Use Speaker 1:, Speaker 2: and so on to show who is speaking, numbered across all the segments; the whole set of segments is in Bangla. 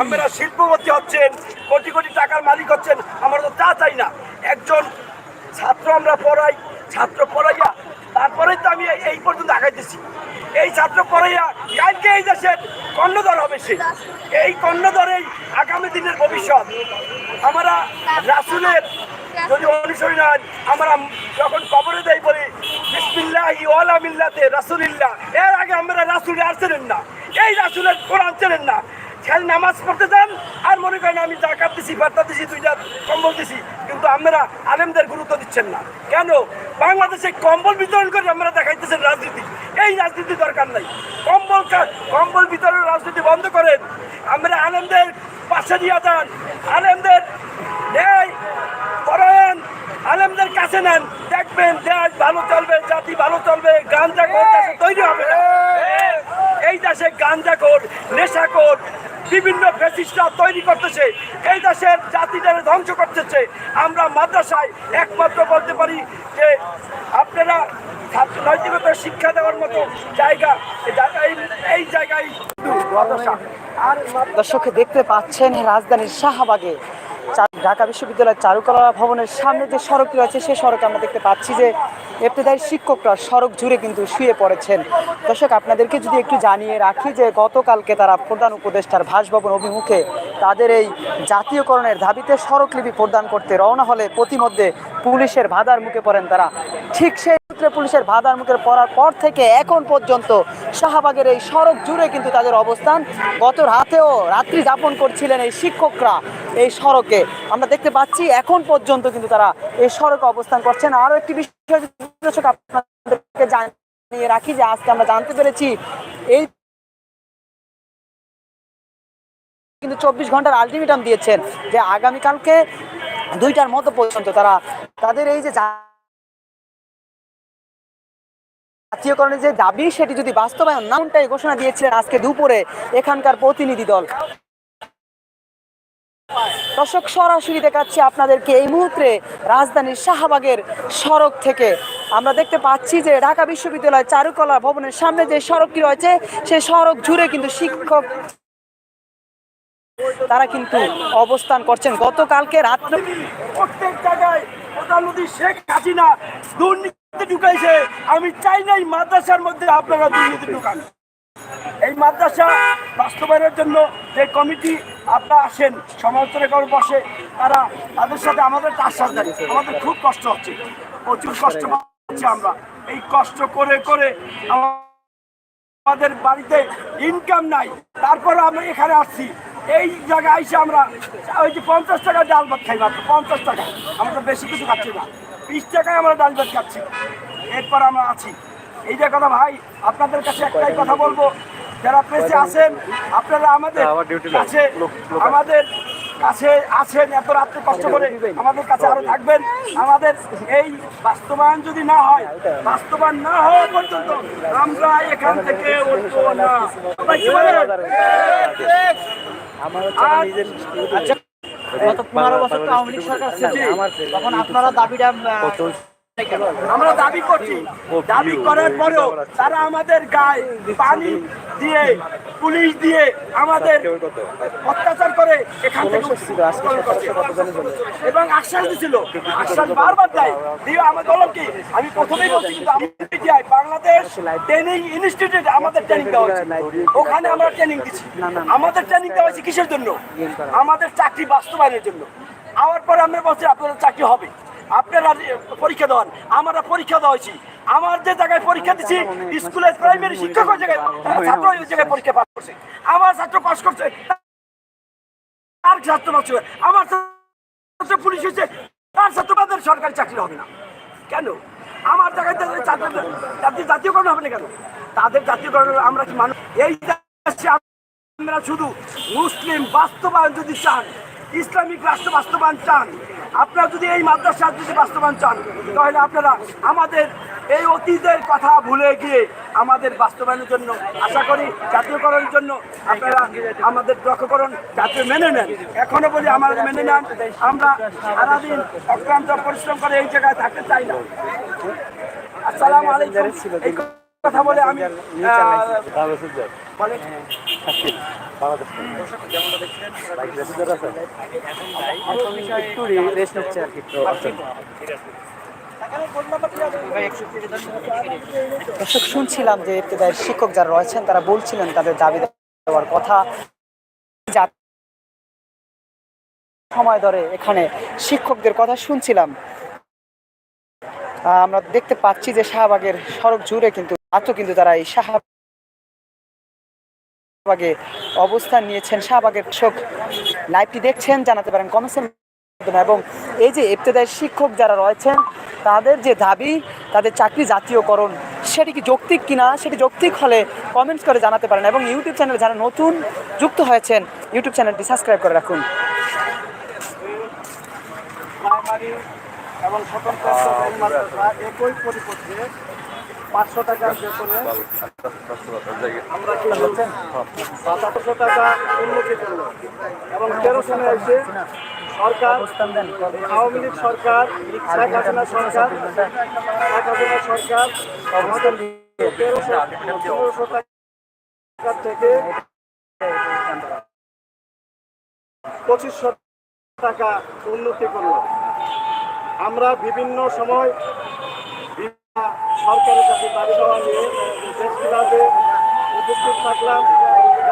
Speaker 1: আমরা শিল্পপতি হচ্ছেন, কোটি কোটি টাকার মালিক হচ্ছেন, আমরা তো তা চাই না। একজন ছাত্র আমরা পড়াই, ছাত্র পড়াইয়া, তারপরেই তো আমি এই পর্যন্ত আগাইতেছি এই ছাত্র পড়াইয়া কালকে এই দেশের কর্ণধর হবে সে? এই কর্ণধরেই আগামী দিনের ভবিষ্যৎ। আমরা রাসুলের যদি অনুসরণ হয়, আমরা যখন কবরে দেয় বলি, বিসমিল্লাহি ওয়ালা মিল্লাতে রাসূলিল্লাহ। এর আগে আমরা রাসূল আর চেনেন না। এই রাসুলের কোরআন চেনেন না। খেল নামাজ পড়তে যান, আর মনে করেন আমি জাকাত দিছি, বার্তা দিছি, দুইটা কম্বল দিছি, কিন্তু আমরা আলেমদের গুরুত্ব দিচ্ছেন না। কেন? বাংলাদেশে কম্বল বিতরণ করে আমরা দেখাইতেছেন রাজনীতি। এই রাজনীতি দরকার নাই। কম্বল কম্বল বিতরণ রাজনীতি বন্ধ করেন। আমরা আলেমদের পাশে দিয়ে যান, আলেমদের ন্যায় করেন। আলেমদের কাছে নেন, দেখবেন দেশ ভালো চলবে, জাতি ভালো চলবে কোর দেশে তৈরি হবে। এই দেশে নেশা কোর বিভিন্ন ফেসিস্টরা তৈরি করতেছে। এই দেশের জাতিটাকে ধ্বংস করতেছে। আমরা মাদ্রাসায় একমাত্র বলতে পারি যে আপনারা নৈতিকতা শিক্ষা দেওয়ার মতো জায়গা, এই জায়গায়- আর
Speaker 2: দর্শক, দেখতে পাচ্ছেন রাজধানীর শাহবাগে ঢাকা বিশ্ববিদ্যালয়ের চারুকলা ভবনের সামনে যে সড়কটি রয়েছে সেই সড়কে আমরা দেখতে পাচ্ছি যে এফতেদায়ী শিক্ষকরা সড়ক জুড়ে কিন্তু শুয়ে পড়েছেন। দর্শক, আপনাদেরকে যদি একটু জানিয়ে রাখি যে গতকালকে তারা প্রধান উপদেষ্টার ভাসভবন অভিমুখে তাদের এই জাতীয়করণের দাবিতে স্মারকলিপি প্রদান করতে রওনা হলে প্রতিমধ্যে পুলিশের বাধার মুখে পড়েন তারা। ঠিক সেই সূত্রে পুলিশের বাধার মুখে পড়ার পর থেকে এখন পর্যন্ত শাহবাগের এই সড়ক জুড়ে কিন্তু তাদের অবস্থান। গত রাতেও রাত্রি যাপন করছিলেন এই শিক্ষকরা এই সড়কে। আমরা দেখতে পাচ্ছি এখন পর্যন্ত কিন্তু তারা এই সড়কে অবস্থান করছেন। আরও একটি বিষয় আপনাদেরকে জানিয়ে রাখি যে আজকে আমরা জানতে পেরেছি, এই কিন্তু চব্বিশ ঘণ্টার আলটিমেটাম দিয়েছেন যে আগামীকালকে দুইটার মতো পর্যন্ত তারা, তাদের এই যে জাতীয়করণের যে দাবি, সেটি যদি বাস্তবায়ন না এমনটাই ঘোষণা দিয়েছিলেন আজকে দুপুরে এখানকার প্রতিনিধি দল। দর্শক, সরাসরি দেখাচ্ছি আপনাদেরকে এই মুহূর্তে রাজধানীর শাহবাগের সড়ক থেকে। আমরা দেখতে পাচ্ছি যে ঢাকা বিশ্ববিদ্যালয় চারুকলা ভবনের সামনে যে সড়কটি রয়েছে, সেই সড়ক জুড়ে কিন্তু শিক্ষক তারা কিন্তু অবস্থান করছেন। গতকালকে রাত্রে
Speaker 1: প্রত্যেক জায়গায় শেখ হাসিনা দুর্নীতি ঢুকাইছে, আমি চাই নাই মাদ্রাসার মধ্যে আপনারা দুর্নীতি ঢুকান। এই মাদ্রাসা বাস্তবায়নের জন্য যে কমিটি আপনারা আসেন, সমালোচনা করে বসে তারা তাদের সাথে আমাদের তার সাথে আমাদের খুব কষ্ট হচ্ছে, প্রচুর কষ্ট পাচ্ছি আমরা। এই কষ্ট করে করে আমাদের বাড়িতে ইনকাম নাই, তারপর আমরা এখানে আসছি। এই জায়গায় এসে আমরা ওই যে পঞ্চাশ টাকা ডাল ভাত খাই মাত্র, পঞ্চাশ টাকা। আমরা বেশি কিছু খাচ্ছি না। বিশ টাকায় আমরা ডাল ভাত খাচ্ছি। এরপর আমরা আছি। এই যে কথা ভাই আপনাদের কাছে একটাই কথা বলব। যারা প্রেসে আছেন আপনারা আমাদের কাছে আমাদের কাছে আছেন এত রাত্রে কষ্ট করে আমাদের কাছে আরও থাকবেন। আমাদের এই বাস্তবায়ন যদি না হয় বাস্তবায়ন না হওয়া পর্যন্ত আমরা এখান থেকে উঠবো না? আর
Speaker 2: গত পনেরো বছর তো আওয়ামী লীগ সরকার ছিল। তখন আপনারা দাবিটা
Speaker 1: আমরা দাবি করছি। দাবি করার পরেও তারা আমাদের গায়ে পানি দিয়ে পুলিশ দিয়ে আমাদের অত্যাচার করে এখান থেকে এবং আশ্বাস দিছিল আশ্বাস বারবার দেয় দিয়ে আমাদের বলো কি আমি প্রথমেই বলছি কিন্তু আমি বাংলাদেশ ট্রেনিং ইনস্টিটিউট আমাদের ট্রেনিং দেওয়া হয়েছে। ওখানে আমরা ট্রেনিং দিচ্ছি। আমাদের ট্রেনিং দেওয়া হয়েছে কিসের জন্য? আমাদের চাকরি বাস্তবায়নের জন্য। আওয়ার পরে আমরা বলছি আপনাদের চাকরি হবে। আপনারা পরীক্ষা দেওয়ান। আমরা পরীক্ষা দেওয়া হয়েছি আমার যে জায়গায় পরীক্ষা দিচ্ছি স্কুলের প্রাইমারি শিক্ষক ওই জায়গায় ছাত্র ওই জায়গায় পরীক্ষা পাস করছে। আমার ছাত্র পাস করছে, তার ছাত্র পাস করছে। আমার পুলিশ হয়েছে, তার ছাত্র তাদের সরকারি চাকরি হবে না। কেন? আমার জায়গায় জাতীয় জাতীয়করণ হবে না কেন? তাদের জাতীয়করণ আমরা কি মানুষ? এই আমরা শুধু মুসলিম বাস্তবায়ন যদি চান ইসলামিক রাষ্ট্র বাস্তবায়ন চান আপনারা যদি এই মাদ্রাসা যদি বাস্তবায়ন চান তাহলে আপনারা আমাদের এই অতীতের কথা ভুলে গিয়ে আমাদের বাস্তবায়নের জন্য আশা করি জাতীয়করণের জন্য আপনারা আমাদের লক্ষ্যকরণ জাতীয় মেনে নেন। এখনও বলি আমাদের মেনে নেন আমরা সারাদিন অক্লান্ত পরিশ্রম করে এই জায়গায় থাকতে চাই না। আসসালামু আলাইকুম। কথা বলে আমি বলে
Speaker 2: দর্শক, শুনছিলাম যে শিক্ষক যারা রয়েছেন, তারা বলছিলেন তাদের দাবি দেওয়ার কথা। সময় ধরে এখানে শিক্ষকদের কথা শুনছিলাম। আমরা দেখতে পাচ্ছি যে শাহবাগের সড়ক জুড়ে কিন্তু এত কিন্তু তারা এই শাহবাগে অবস্থান নিয়েছেন। শাহবাগের শোক লাইভটি দেখছেন জানাতে পারেন কমেন্টসের মাধ্যমে। এবং এই যে ইবতেদায়ের শিক্ষক যারা রয়েছেন তাদের যে দাবি তাদের চাকরি জাতীয়করণ সেটি কি যৌক্তিক কিনা সেটি যৌক্তিক হলে কমেন্টস করে জানাতে পারেন। এবং ইউটিউব চ্যানেল যারা নতুন যুক্ত হয়েছেন ইউটিউব চ্যানেলটি সাবস্ক্রাইব করে রাখুন।
Speaker 3: এবং স্বতন্ত্র একই পরিপত্রে পাঁচশো আমরা টাকা উন্নতি করল। এবং সরকার, আওয়ামী লীগ সরকার সরকার থেকে পঁচিশশো টাকা উন্নতি করল। আমরা বিভিন্ন সময় সরকারের কাছে দাবি দেওয়া নিয়ে দেশ ক্লাবে উপস্থিত থাকলাম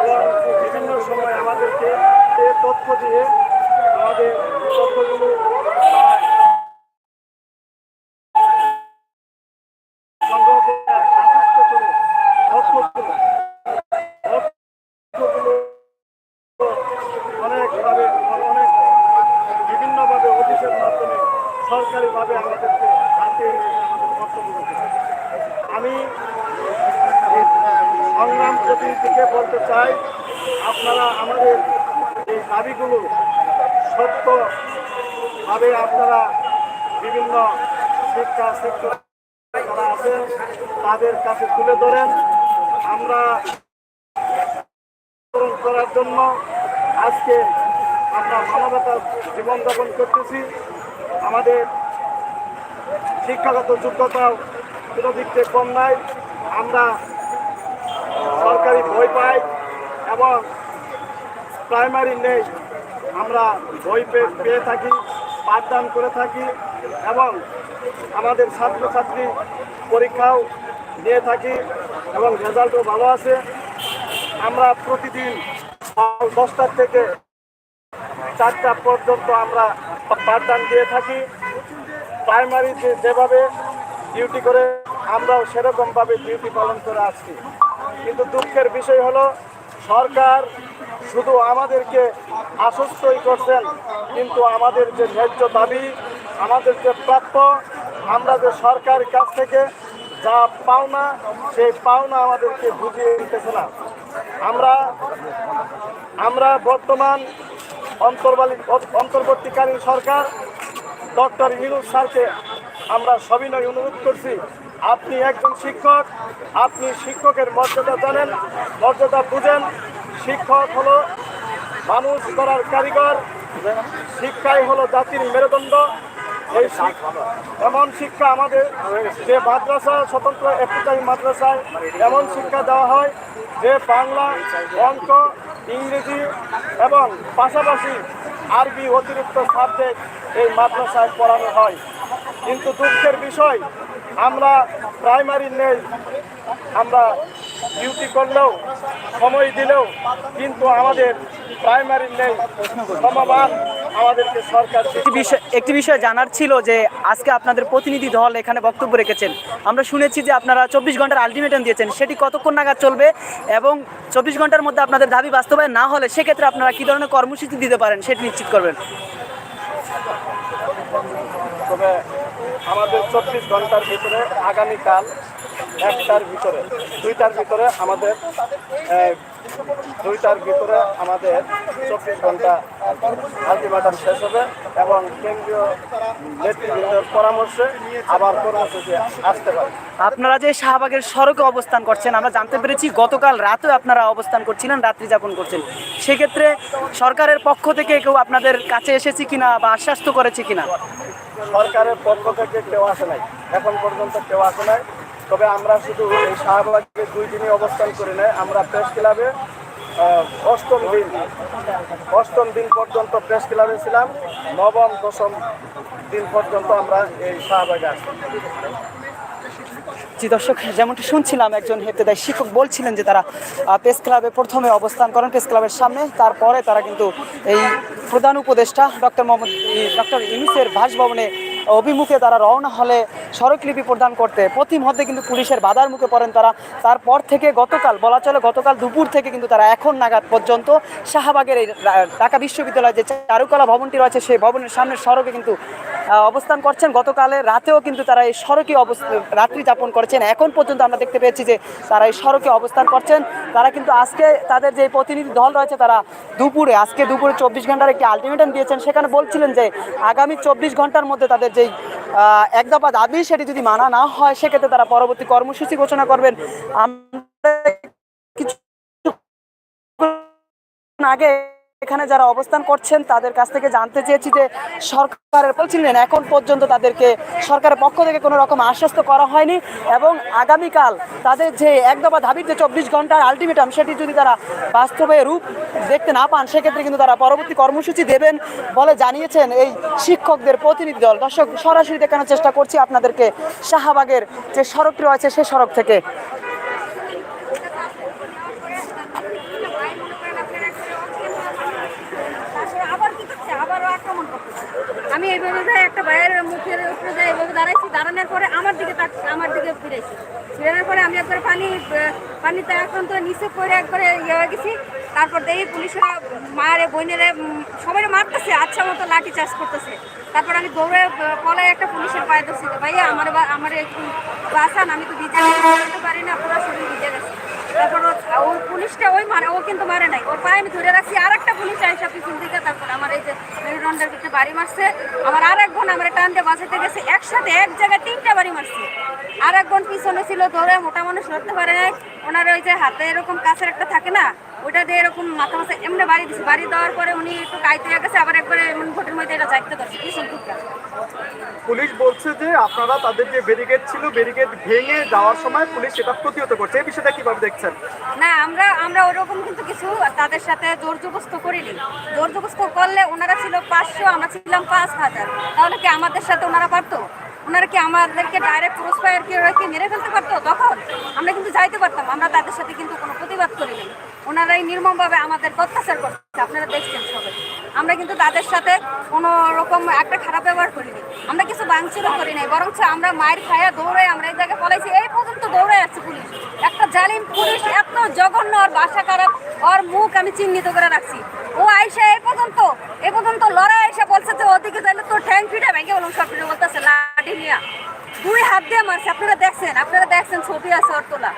Speaker 3: এবং বিভিন্ন সময় আমাদেরকে তথ্য দিয়ে আমাদের তথ্যগুলো অনেকভাবে অনেক বিভিন্নভাবে মাধ্যমে সরকারিভাবে আমাদেরকে হাতে নিয়ে আমাদের কর্তব্য করতে হবে। আমি এই সংগ্রাম প্রতিনিধিকে বলতে চাই, আপনারা আমাদের এই দাবিগুলো সত্যভাবে আপনারা বিভিন্ন শিক্ষা শিক্ষক যারা আছেন, তাদের কাছে তুলে ধরেন। আমরা করার জন্য আজকে আমরা মানবতার জীবনযাপন করতেছি। আমাদের শিক্ষাগত যোগ্যতাও কোনো দিক থেকে কম নাই। আমরা বই পাই এবং প্রাইমারি নেই। আমরা বই পেয়ে থাকি পাঠদান করে থাকি এবং আমাদের ছাত্রছাত্রী পরীক্ষাও দিয়ে থাকি এবং রেজাল্টও ভালো আছে। আমরা প্রতিদিন দশটার থেকে চারটা পর্যন্ত আমরা পাঠদান দিয়ে থাকি। প্রাইমারিতে যেভাবে ডিউটি করে, আমরাও সেরকমভাবে ডিউটি পালন করে আসছি। কিন্তু দুঃখের বিষয় হলো, সরকার শুধু আমাদেরকে আশ্বস্তই করছেন, কিন্তু আমাদের যে ন্যায্য দাবি, আমাদের যে প্রাপ্য, আমরা যে সরকারের কাছ থেকে যা পাওনা, সেই পাওনা আমাদেরকে বুঝিয়ে দিতেছে না। আমরা আমরা বর্তমান অন্তর্বর্তীকালীন সরকার, ডক্টর ইনুজ স্যারকে আমরা সবিনয় অনুরোধ করছি। আপনি একজন শিক্ষক, আপনি শিক্ষকের মর্যাদা জানেন, মর্যাদা বুঝেন। শিক্ষক হলো মানুষ করার কারিগর, শিক্ষাই হলো জাতির মেরুদণ্ড। এই এমন শিক্ষা আমাদের যে মাদ্রাসা, স্বতন্ত্র একটাই মাদ্রাসায় এমন শিক্ষা দেওয়া হয় যে বাংলা, অঙ্ক, ইংরেজি এবং পাশাপাশি আরবি অতিরিক্ত সাবজেক্ট এই মাদ্রাসায় পড়ানো হয়। কিন্তু দুঃখের বিষয় আমরা প্রাইমারি নেই আমরা ডিউটি করলেও সময় দিলেও কিন্তু আমাদের প্রাইমারি নেই। সমমান আমাদেরকে সরকার
Speaker 2: একটি বিষয় একটি বিষয় জানার ছিল যে আজকে আপনাদের প্রতিনিধি দল এখানে বক্তব্য রেখেছেন। আমরা শুনেছি যে আপনারা চব্বিশ ঘণ্টার আলটিমেটাম দিয়েছেন সেটি কতক্ষণ নাগাদ চলবে এবং চব্বিশ ঘণ্টার মধ্যে আপনাদের দাবি বাস্তবায়ন না হলে সেক্ষেত্রে আপনারা কী ধরনের কর্মসূচি দিতে পারেন সেটি নিশ্চিত করবেন।
Speaker 3: তবে আমাদের চব্বিশ ঘণ্টার ভিতরে আগামীকাল একটার ভিতরে দুইটার ভিতরে আমাদের দুইটার ভিতরে আমাদের চব্বিশ ঘণ্টা আলটিমেটাম শেষ হবে এবং কেন্দ্রীয় নেতৃবৃন্দের পরামর্শে আবার কর্মসূচি আসতে পারে।
Speaker 2: আপনারা যে শাহবাগের সড়কে অবস্থান করছেন আমরা জানতে পেরেছি গতকাল রাতেও আপনারা অবস্থান করছিলেন রাত্রি যাপন করছেন। সেক্ষেত্রে সরকারের পক্ষ থেকে কেউ আপনাদের কাছে এসেছে কিনা বা আশ্বাস্ত করেছে কিনা?
Speaker 3: সরকারের পক্ষ থেকে কেউ আসে নাই। এখন পর্যন্ত কেউ আসে নাই। তবে আমরা শুধু এই শাহবাগে দুই দিনই অবস্থান করি নাই আমরা প্রেস ক্লাবে
Speaker 4: অষ্টম দিন অষ্টম দিন পর্যন্ত প্রেস ক্লাবে ছিলাম। নবম, দশম দিন পর্যন্ত আমরা এই শাহবাগে আসি
Speaker 2: জি, দর্শক, যেমনটি শুনছিলাম, একজন হেপ্তেদায় শিক্ষক বলছিলেন যে তারা প্রেস ক্লাবে প্রথমে অবস্থান করেন প্রেস ক্লাবের সামনে। তারপরে তারা কিন্তু এই প্রধান উপদেষ্টা ডক্টর মোহাম্মদ ডক্টর ইউনুসের বাসভবনে অভিমুখে তারা রওনা হলে স্মারকলিপি প্রদান করতে। প্রতিমধ্যে কিন্তু পুলিশের বাধার মুখে পড়েন তারা। তারপর থেকে গতকাল, বলা চলে গতকাল দুপুর থেকে কিন্তু তারা এখন নাগাদ পর্যন্ত শাহবাগের এই ঢাকা বিশ্ববিদ্যালয়ের যে চারুকলা ভবনটি রয়েছে, সেই ভবনের সামনের সড়কে কিন্তু অবস্থান করছেন। গতকালে রাতেও কিন্তু তারা এই সড়কে অবস্থা রাত্রি যাপন করেছেন। এখন পর্যন্ত আমরা দেখতে পেয়েছি যে তারা এই সড়কে অবস্থান করছেন। তারা কিন্তু আজকে তাদের যে প্রতিনিধি দল রয়েছে, তারা দুপুরে, আজকে দুপুরে চব্বিশ ঘণ্টার একটি আলটিমেটাম দিয়েছেন। সেখানে বলছিলেন যে, আগামী চব্বিশ ঘণ্টার মধ্যে তাদের যেই এক দফা দাবি সেটি যদি মানা না হয়, সেক্ষেত্রে তারা পরবর্তী কর্মসূচি ঘোষণা করবেন। আমরা কিছু আগে এখানে যারা অবস্থান করছেন, তাদের কাছ থেকে জানতে চেয়েছি যে সরকারের বলছিলেন এখন পর্যন্ত তাদেরকে সরকারের পক্ষ থেকে কোনো রকম আশ্বস্ত করা হয়নি এবং আগামীকাল তাদের যে এক দফা দাবির যে চব্বিশ ঘণ্টার আলটিমেটাম সেটি যদি তারা বাস্তবে রূপ দেখতে না পান, সেক্ষেত্রে কিন্তু তারা পরবর্তী কর্মসূচি দেবেন বলে জানিয়েছেন এই শিক্ষকদের প্রতিনিধি দল। দর্শক, সরাসরি দেখানোর চেষ্টা করছি আপনাদেরকে শাহবাগের যে সড়কটি রয়েছে, সে সড়ক থেকে
Speaker 5: তারপরে আবার কি করছে আবারও আক্রমণ করতেছে আমি এইভাবে যাই একটা ভাইয়ের মুখের উপরে যাই এইভাবে দাঁড়াইছি। দাঁড়ানোর পরে আমার দিকে তাক আমার দিকে ফিরেছি। ফিরানোর পরে আমি একবার পানি পানিতে আক্রান্ত নিচে করে একবারে ইয়ে হয়ে গেছি। তারপর দেখি পুলিশরা মারে বোনেরে সবাই মারতেছে আচ্ছা মতো লাঠি চার্জ করতেছে। তারপর আমি দৌড়ে পলায় একটা পুলিশের পায়ে ধরছি। ভাইয়া, আমার আমার একটু বাঁচান, আমি তো যেতে পারি না, পুরো শরীর ভিজে গেছে। তারপর ও- পুলিশটা ওই মারে, ও কিন্তু মারে নাই। ওর পায়ে আমি ধরে রাখছি আর একটা পুলিশ আইসা পিছন দিকে, তারপর আমার এই যে মেরুদণ্ডের ভিতরে বাড়ি মারছে। আমার আর এক বোন আমার টান দিয়ে বাঁচাতে গেছে, একসাথে এক জায়গায় তিনটা বাড়ি মারছে। আর একজন পিছনে ছিল ধরে মোটা মানুষ ধরতে পারে নাই। ওনার ওই যে হাতে এরকম কাছের একটা থাকে না ওটা দিয়ে এরকম মাথা মাথা এমনি বাড়ি দিছে। বাড়ি দেওয়ার পরে উনি একটু কাইতে গেছে আবার একবারে এমন ভোটের মধ্যে এটা যাইতে ধরছে। কি দিকে
Speaker 4: পুলিশ বলছে যে আপনারা তাদের যে ব্যারিকেড ছিল ব্যারিকেড ভেঙে যাওয়ার সময় পুলিশ সেটা প্রতিহত করছে। এই বিষয়টা কীভাবে দেখছেন?
Speaker 5: না আমরা আমরা ওরকম কিন্তু কিছু তাদের সাথে জোর জবস্ত করিনি। জোর জবস্ত করলে ওনারা ছিল পাঁচশো আমরা ছিলাম পাঁচ হাজার। তাহলে কি আমাদের সাথে ওনারা পারতো? ওনারা কি আমাদেরকে ডাইরেক্ট ক্রস ফায়ার কি মেরে ফেলতে পারতো? তখন আমরা কিন্তু যাইতে পারতাম, আমরা তাদের সাথে কিন্তু কোনো প্রতিবাদ করিনি ওনারাই নির্মমভাবে আমাদের অত্যাচার করছে। আপনারা দেখছেন সবাই। আমরা কিন্তু তাদের সাথে কোনো রকম একটা খারাপ ব্যবহার করিনি। আমরা কিছু ভাঙচুরও করি নাই বরঞ্চ আমরা মায়ের খায়া দৌড়ে আমরা এই জায়গায় পলাইছি এই পর্যন্ত দৌড়ে যাচ্ছে পুলিশ। একটা জালিম পুলিশ এত জঘন্য আর বাসা খারাপ, ওর মুখ আমি চিহ্নিত করে রাখছি। ও আইসা এই পর্যন্ত এ পর্যন্ত লড়াই আইসা বলছে যে, ওদিকে যাইলে তোর ঠ্যাং ফিটে ভেঙে বলুন, সব বলতেছে, লাঠি নিয়ে। দুই হাত দিয়ে মারছে, আপনারা দেখছেন আপনারা দেখছেন, ছবি আছে ওর তোলা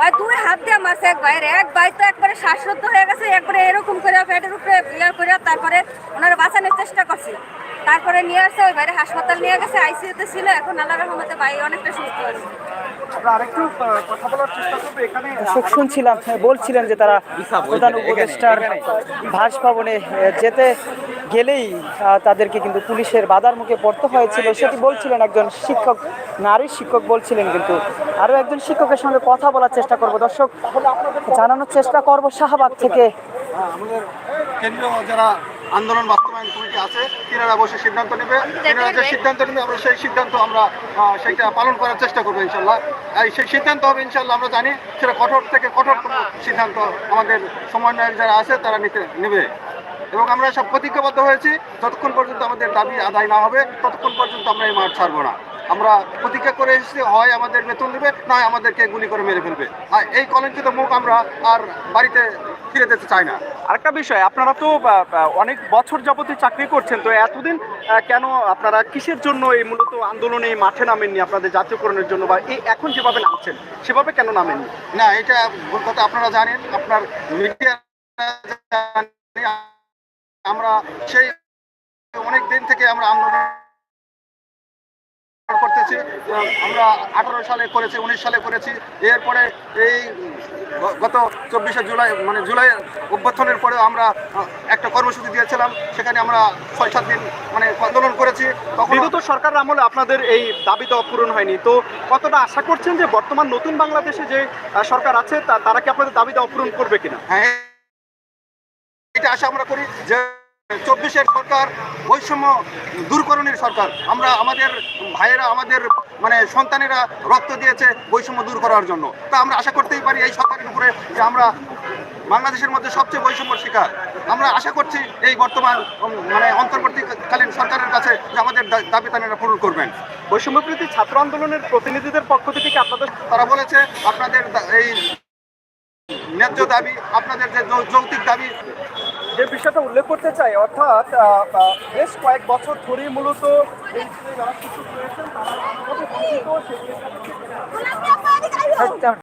Speaker 5: ওই দুই হাত দিয়ে মারছে এক বাইরে এক ভাই তো একবারে শ্বাসরুদ্ধ হয়ে গেছে, একবারে এরকম করে পেটের উপরে ইয়ে করে তারপরে ওনারা বাঁচানোর চেষ্টা করছে। তারপরে নিয়ে আসছে, ওই বাইরে হাসপাতাল নিয়ে গেছে, আইসিইউতে ছিল, এখন আল্লাহ রহমতে ভাই অনেকটা সুস্থ আছে
Speaker 2: দর্শক শুনছিলাম হ্যাঁ, বলছিলেন যে তারা প্রধান উপদেষ্টার বাসভবনে যেতে গেলেই তাদেরকে কিন্তু পুলিশের বাধার মুখে পড়তে হয়েছিল। সেটি বলছিলেন একজন শিক্ষক নারী শিক্ষক বলছিলেন কিন্তু আরও একজন শিক্ষকের সঙ্গে কথা বলার চেষ্টা করব। দর্শক জানানোর চেষ্টা করব শাহবাগ থেকে।
Speaker 6: হ্যাঁ, আমাদের কেন্দ্রীয় যারা আন্দোলন বাস্তবায়ন কমিটি আছে, তিনারা বসে সিদ্ধান্ত নেবে। তিনারা যে সিদ্ধান্ত নেবে, আমরা সেই সিদ্ধান্ত আমরা সেইটা পালন করার চেষ্টা করব ইনশাল্লাহ। এই সেই সিদ্ধান্ত হবে ইনশাল্লাহ, আমরা জানি সেটা কঠোর থেকে কঠোর সিদ্ধান্ত আমাদের সমন্বয়ের যারা আছে, তারা নিতে নেবে। এবং আমরা সব প্রতিজ্ঞাবদ্ধ হয়েছি, যতক্ষণ পর্যন্ত আমাদের দাবি আদায় না হবে, ততক্ষণ পর্যন্ত আমরা এই মাঠ ছাড়বো না। আমরা প্রতিজ্ঞা করে এসেছি, হয় আমাদের বেতন দেবে, নয় আমাদেরকে গুলি করে মেরে ফেলবে। আর এই কলঙ্কিত মুখ আমরা আর বাড়িতে ফিরে যেতে চায় না।
Speaker 4: আরেকটা বিষয়, আপনারা তো অনেক বছর যাবতীয় চাকরি করছেন, তো এতদিন কেন আপনারা কিসের জন্য এই মূলত আন্দোলনে মাঠে নামেননি আপনাদের জাতীয়করণের জন্য, বা এই এখন যেভাবে নামছেন, সেভাবে কেন নামেননি?
Speaker 6: না, এটা ভুল কথা, আপনারা জানেন, আপনার মিডিয়া আমরা সেই অনেক দিন থেকে আমরা আন্দোলন করতেছি। আমরা আঠারো সালে করেছি উনিশ সালে করেছি। এরপরে এই গত চব্বিশে জুলাই মানে জুলাই অভ্যর্থনের পরেও আমরা একটা কর্মসূচি দিয়েছিলাম। সেখানে আমরা ছয় সাত দিন মানে আন্দোলন করেছি। তখন
Speaker 4: বিগত সরকার আমলে আপনাদের এই দাবি দেওয়া পূরণ হয়নি। তো কতটা আশা করছেন যে বর্তমান নতুন বাংলাদেশে যে সরকার আছে তা- তারা কি আপনাদের দাবি দেওয়া পূরণ করবে কিনা?
Speaker 6: হ্যাঁ একটা আশা আমরা করি যে চব্বিশের সরকার বৈষম্য দূরকরণের সরকার। আমরা আমাদের ভাইয়েরা আমাদের মানে সন্তানেরা রক্ত দিয়েছে বৈষম্য দূর করার জন্য। তা আমরা আশা করতেই পারি এই সরকারের উপরে যে আমরা বাংলাদেশের মধ্যে সবচেয়ে বৈষম্যর শিকার। আমরা আশা করছি এই বর্তমান মানে অন্তর্বর্তীকালীন সরকারের কাছে যে আমাদের দাবি তারা পূরণ করবেন।
Speaker 4: বৈষম্যবৃত্তি ছাত্র আন্দোলনের প্রতিনিধিদের পক্ষ থেকে কি আপনাদের
Speaker 6: তারা বলেছে আপনাদের এই ন্যায্য দাবি আপনাদের যে যৌ- যৌক্তিক দাবি
Speaker 4: যে বিষয়টা উল্লেখ করতে চাই অর্থাৎ বেশ কয়েক বছর ধরেই মূলত এই যারা শিক্ষক রয়েছেন তারা